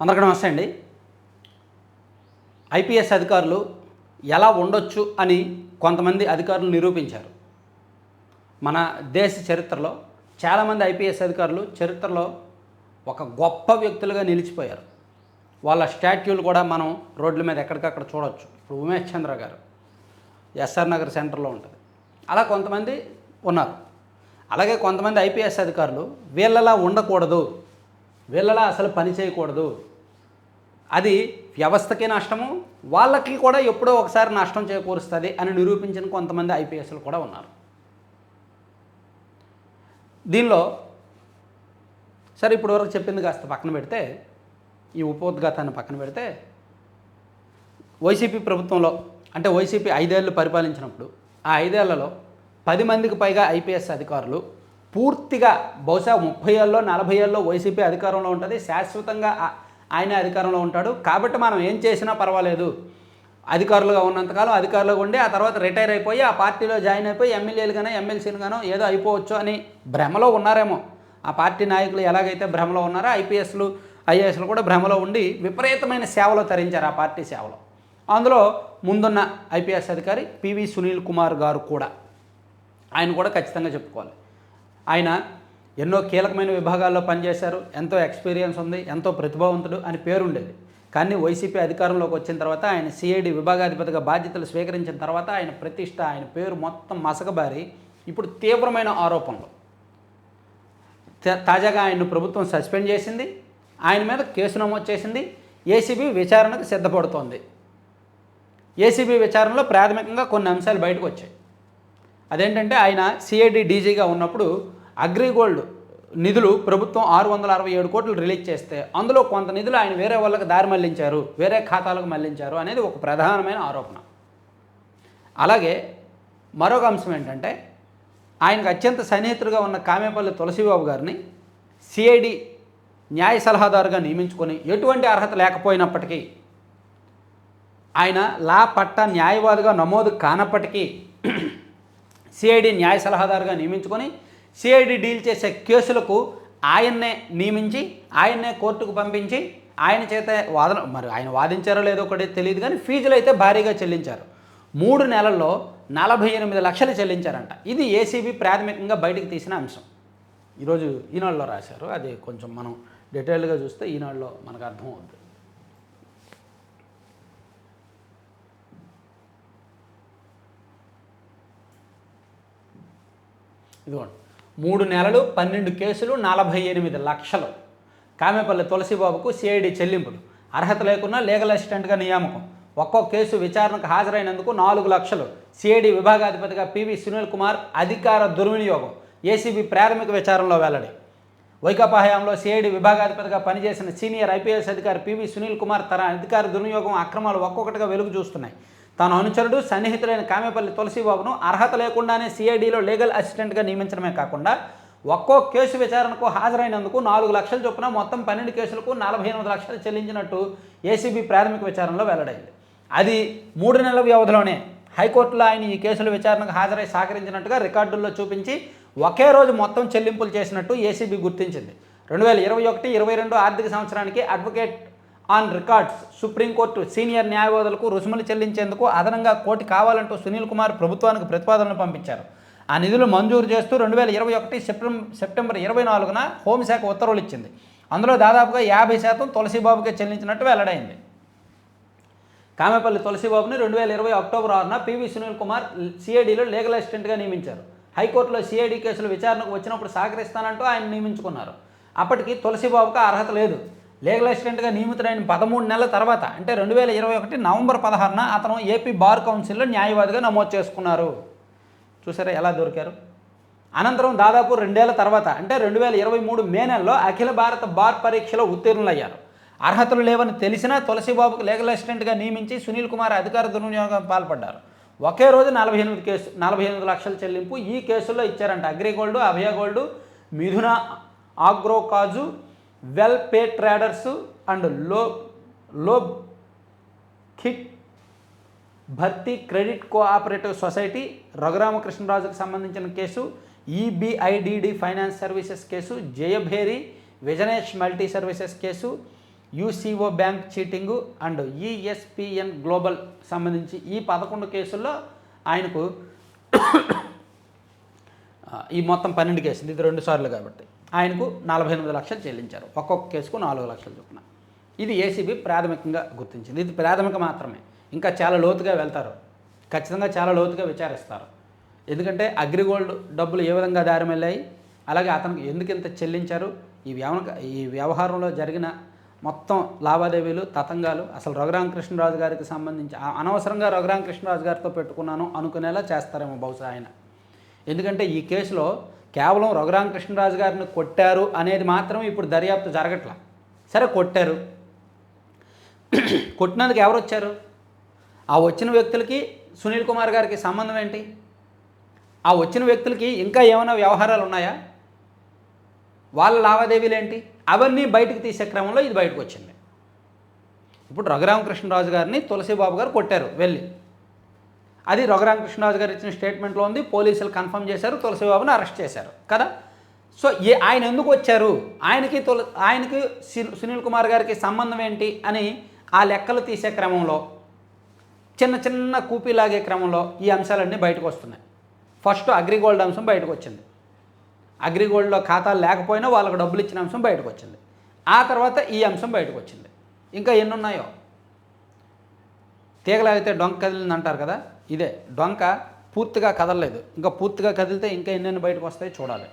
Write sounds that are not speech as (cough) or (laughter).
అందరికీ నమస్తే అండి. ఐపీఎస్ అధికారులు ఎలా ఉండొచ్చు అని కొంతమంది అధికారులు నిరూపించారు. మన దేశ చరిత్రలో చాలామంది ఐపీఎస్ అధికారులు చరిత్రలో ఒక గొప్ప వ్యక్తులుగా నిలిచిపోయారు. వాళ్ళ స్టాట్యూలు కూడా మనం రోడ్ల మీద ఎక్కడికక్కడ చూడవచ్చు ఇప్పుడు ఉమేష్ చంద్ర గారు ఎస్ఆర్ నగర్ సెంటర్లో ఉంటుంది. అలా కొంతమంది ఉన్నారు. అలాగే కొంతమంది ఐపీఎస్ అధికారులు వీళ్ళలా ఉండకూడదు. వీళ్ళలా అసలు పని చేయకూడదు. అది వ్యవస్థకి నష్టము వాళ్ళకి కూడా ఎప్పుడో ఒకసారి నష్టం చేకూరుస్తుంది అని నిరూపించిన కొంతమంది ఐపీఎస్లు కూడా ఉన్నారు. దీనిలో సరే ఇప్పుడు వరకు చెప్పింది కాస్త పక్కన పెడితే ఈ ఉపోద్ఘాతాన్ని పక్కన పెడితే వైసీపీ ప్రభుత్వంలో అంటే వైసీపీ ఐదేళ్ళు పరిపాలించినప్పుడు ఆ ఐదేళ్ళలో పది మందికి పైగా ఐపీఎస్ అధికారులు పూర్తిగా బహుశా ముప్పై ఏళ్ళలో నలభై ఏళ్ళలో వైసీపీ అధికారంలో ఉంటుంది. శాశ్వతంగా ఆయన అధికారంలో ఉంటాడు. కాబట్టి మనం ఏం చేసినా పర్వాలేదు. అధికారులుగా ఉన్నంతకాలం అధికారులుగా ఉండి ఆ తర్వాత రిటైర్ అయిపోయి ఆ పార్టీలో జాయిన్ అయిపోయి ఎమ్మెల్యేలుగానో ఎమ్మెల్సీలుగానో ఏదో అయిపోవచ్చు అని భ్రమలో ఉన్నారేమో. ఆ పార్టీ నాయకులు ఎలాగైతే భ్రమలో ఉన్నారో ఐపీఎస్లు ఐఏఎస్లు కూడా భ్రమలో ఉండి విపరీతమైన సేవలు తరించారు ఆ పార్టీ సేవలో. అందులో ముందున్న ఐపీఎస్ అధికారి పివి సునీల్ కుమార్ గారు కూడా. ఆయన కూడా ఖచ్చితంగా చెప్పుకోవాలి. ఆయన ఎన్నో కీలకమైన విభాగాల్లో పనిచేశారు ఎంతో ఎక్స్పీరియన్స్ ఉంది ఎంతో ప్రతిభావంతుడు అని పేరుండేది. కానీ వైసీపీ అధికారంలోకి వచ్చిన తర్వాత ఆయన సిఐడి విభాగాధిపతిగా బాధ్యతలు స్వీకరించిన తర్వాత ఆయన ప్రతిష్ట ఆయన పేరు మొత్తం మసకబారి. ఇప్పుడు తీవ్రమైన ఆరోపణలు. తా- తాజాగా ఆయన్ను ప్రభుత్వం సస్పెండ్ చేసింది ఆయన మీద కేసు నమోదు చేసింది ఏసీబీ విచారణకు సిద్ధపడుతోంది. ఏసీబీ విచారణలో ప్రాథమికంగా కొన్ని అంశాలు బయటకు వచ్చాయి. అదేంటంటే ఆయన సిఐడి డీజీగా ఉన్నప్పుడు అగ్రిగోల్డ్ నిధులు ప్రభుత్వం ఆరు వందల అరవై ఏడు కోట్లు రిలీజ్ చేస్తే అందులో కొంత నిధులు ఆయన వేరే వాళ్ళకి దారి మళ్ళించారు వేరే ఖాతాలకు మళ్ళించారు అనేది ఒక ప్రధానమైన ఆరోపణ. అలాగే మరొక అంశం ఏంటంటే ఆయనకు అత్యంత సన్నిహితుడిగా ఉన్న కామేపల్లి తులసిబాబు గారిని సిఐడి న్యాయ సలహాదారుగా నియమించుకొని ఎటువంటి అర్హత లేకపోయినప్పటికీ ఆయన లా పట్ట న్యాయవాదిగా నమోదు కానప్పటికీ సిఐడి న్యాయ సలహాదారుగా నియమించుకొని సిఐడి డీల్ చేసే కేసులకు ఆయన్నే నియమించి ఆయన్నే కోర్టుకు పంపించి ఆయన చేత వాదన మరి ఆయన వాదించారో లేదో ఒకటి తెలియదు కానీ ఫీజులు అయితే భారీగా చెల్లించారు. మూడు నెలల్లో నలభై ఎనిమిది లక్షలు చెల్లించారంట. ఇది ఏసీబీ ప్రాథమికంగా బయటకు తీసిన అంశం. ఈరోజు ఈనాడులో రాశారు. అది కొంచెం మనం డీటెయిల్గా చూస్తే ఈనాడులో మనకు అర్థమవుతుంది ఇదిగోండి. మూడు నెలలు పన్నెండు కేసులు నలభై ఎనిమిది లక్షలు. కామేపల్లి తులసిబాబుకు సిఐడి చెల్లింపులు. అర్హత లేకున్నా లీగల్ అసిస్టెంట్గా నియామకం. ఒక్కో కేసు విచారణకు హాజరైనందుకు నాలుగు లక్షలు. సిఐడి విభాగాధిపతిగా పివి సునీల్ కుమార్ అధికార దుర్వినియోగం. ఏసీబీ ప్రాథమిక విచారణలో వెల్లడి. వైకాపా హయాంలో సిఐడి విభాగాధిపతిగా పనిచేసిన సీనియర్ ఐపీఎస్ అధికారి పివి సునీల్ కుమార్ తన అధికార దుర్వినియోగం అక్రమాలు ఒక్కొక్కటిగా వెలుగు చూస్తున్నాయి. తన అనుచరుడు సన్నిహితులైన కామేపల్లి తులసిబాబును అర్హత లేకుండానే సిఐడిలో లీగల్ అసిస్టెంట్గా నియమించడమే కాకుండా ఒక్కో కేసు విచారణకు హాజరైనందుకు నాలుగు లక్షల చొప్పున మొత్తం పన్నెండు కేసులకు నలభై ఎనిమిది లక్షలు చెల్లించినట్టు ఏసీబీ ప్రాథమిక విచారణలో వెల్లడైంది. అది మూడు నెలల వ్యవధిలోనే హైకోర్టులో ఆయన ఈ కేసుల విచారణకు హాజరై సహకరించినట్టుగా రికార్డుల్లో చూపించి ఒకే రోజు మొత్తం చెల్లింపులు చేసినట్టు ఏసీబీ గుర్తించింది. రెండు వేల ఇరవై ఒకటి ఇరవై రెండు ఆర్థిక సంవత్సరానికి advocate on records supreme court senior న్యాయవాదులకు రుసుములు చెల్లించేందుకు అదనంగా కోటి కావాలంటూ సునీల్ కుమార్ ప్రభుత్వానికి ప్రతిపాదనలు పంపించారు. ఆ నిధులు మంజూరు చేస్తూ రెండు వేల ఇరవై ఒకటి సెప్టెంబర్ సెప్టెంబర్ ఇరవై నాలుగున హోంశాఖ ఉత్తర్వులు ఇచ్చింది. అందులో దాదాపుగా యాభై శాతం తులసిబాబుకే చెల్లించినట్టు వెల్లడైంది. కామెపల్లి తులసిబాబుని రెండు వేల ఇరవై అక్టోబర్ ఆరున పివి సునీల్ కుమార్ సిఐడిలో లీగల్ అసిస్టెంట్గా నియమించారు. హైకోర్టులో సిఐడి కేసులు విచారణకు వచ్చినప్పుడు సహకరిస్తానంటూ ఆయన నియమించుకున్నారు. అప్పటికి తులసిబాబుకు అర్హత లేదు. లీగల్ అసిస్టెంట్గా నియమితుడైన పదమూడు నెలల తర్వాత అంటే రెండు వేల ఇరవై ఒకటి నవంబర్ పదహారున అతను ఏపీ బార్ కౌన్సిల్లో న్యాయవాదిగా నమోదు చేసుకున్నారు. చూసారా ఎలా దొరికారు? అనంతరం దాదాపు రెండేళ్ళ తర్వాత అంటే రెండు వేల ఇరవై మూడు మే నెలలో అఖిల భారత బార్ పరీక్షలో ఉత్తీర్ణులయ్యారు. అర్హతలు లేవని తెలిసినా తులసిబాబుకు లీగల్ అసిస్టెంట్గా నియమించి సునీల్ కుమార్ అధికార దుర్వినియోగం పాల్పడ్డారు. ఒకే రోజు నలభై ఎనిమిది కేసు నలభై ఎనిమిది లక్షల చెల్లింపు ఈ కేసుల్లో ఇచ్చారంట. అగ్రిగోల్డ్ అభయ గోల్డ్ మిథున ఆగ్రో కాజు వెల్ పే ట్రేడర్స్ అండ్లో లో కిట్ భర్తీ క్రెడిట్ కోఆపరేటివ్ సొసైటీ రఘురామకృష్ణరాజుకు సంబంధించిన కేసు ఈబిఐడిడి ఫైనాన్స్ సర్వీసెస్ కేసు జయభేరి విజనేష్ multi services case UCO bank cheating and ESPN global సంబంధించి ఈ పదకొండు కేసుల్లో ఆయనకు (coughs) ఈ మొత్తం పన్నెండు కేసులు ఇది రెండు సార్లు కాబట్టి. ఆయనకు నలభై ఎనిమిది లక్షలు చెల్లించారు. ఒక్కొక్క కేసుకు నాలుగు లక్షలు చొప్పున. ఇది ఏసీబీ ప్రాథమికంగా గుర్తించింది. ఇది ప్రాథమిక మాత్రమే. ఇంకా చాలా లోతుగా వెళ్తారు. ఖచ్చితంగా చాలా లోతుగా విచారిస్తారు. ఎందుకంటే అగ్రిగోల్డ్ డబ్బులు ఏ విధంగా దారి వెళ్ళాయి అలాగే అతనికి ఎందుకు ఇంత చెల్లించారు? ఈ వ్యవ ఈ వ్యవహారంలో జరిగిన మొత్తం లావాదేవీలు తతంగాలు అసలు రఘురామకృష్ణరాజు గారికి సంబంధించి అనవసరంగా రఘురామకృష్ణరాజు గారితో పెట్టుకున్నాను అనుకునేలా చేస్తారేమో బహుశా ఆయన. ఎందుకంటే ఈ కేసులో కేవలం రఘురామకృష్ణరాజు గారిని కొట్టారు అనేది మాత్రం ఇప్పుడు దర్యాప్తు జరగట్లా. సరే కొట్టారు. కొట్టినందుకు ఎవరు వచ్చారు? ఆ వచ్చిన వ్యక్తులకి సునీల్ కుమార్ గారికి సంబంధం ఏంటి? ఆ వచ్చిన వ్యక్తులకి ఇంకా ఏమైనా వ్యవహారాలు ఉన్నాయా? వాళ్ళ లావాదేవీలు ఏంటి? అవన్నీ బయటకు తీసే క్రమంలో ఇది బయటకు వచ్చింది. ఇప్పుడు రఘురామకృష్ణరాజు గారిని తులసిబాబు గారు కొట్టారు వెళ్ళి. అది రఘురామకృష్ణరాజు గారు ఇచ్చిన స్టేట్మెంట్లో ఉంది. పోలీసులు కన్ఫర్మ్ చేశారు. తులసిబాబుని అరెస్ట్ చేశారు. కదా? సో ఏ ఆయన ఎందుకు వచ్చారు? ఆయనకి తుల ఆయనకి సునీల్ కుమార్ గారికి సంబంధం ఏంటి అని ఆ లెక్కలు తీసే క్రమంలో చిన్న చిన్న కూపీ లాగే క్రమంలో ఈ అంశాలన్నీ బయటకు వస్తున్నాయి. ఫస్ట్ అగ్రిగోల్డ్ అంశం బయటకు వచ్చింది. అగ్రిగోల్డ్లో ఖాతాలు లేకపోయినా వాళ్ళకు డబ్బులు ఇచ్చిన అంశం బయటకు వచ్చింది. ఆ తర్వాత ఈ అంశం బయటకు వచ్చింది. ఇంకా ఎన్ని ఉన్నాయో తీగలాగితే డొంక కదిలింది అంటారు కదా? ఇదే డొంక పూర్తిగా కదలలేదు. ఇంకా పూర్తిగా కదిలితే ఇంకా ఎన్నెన్ని బయటకు వస్తాయో చూడాలి.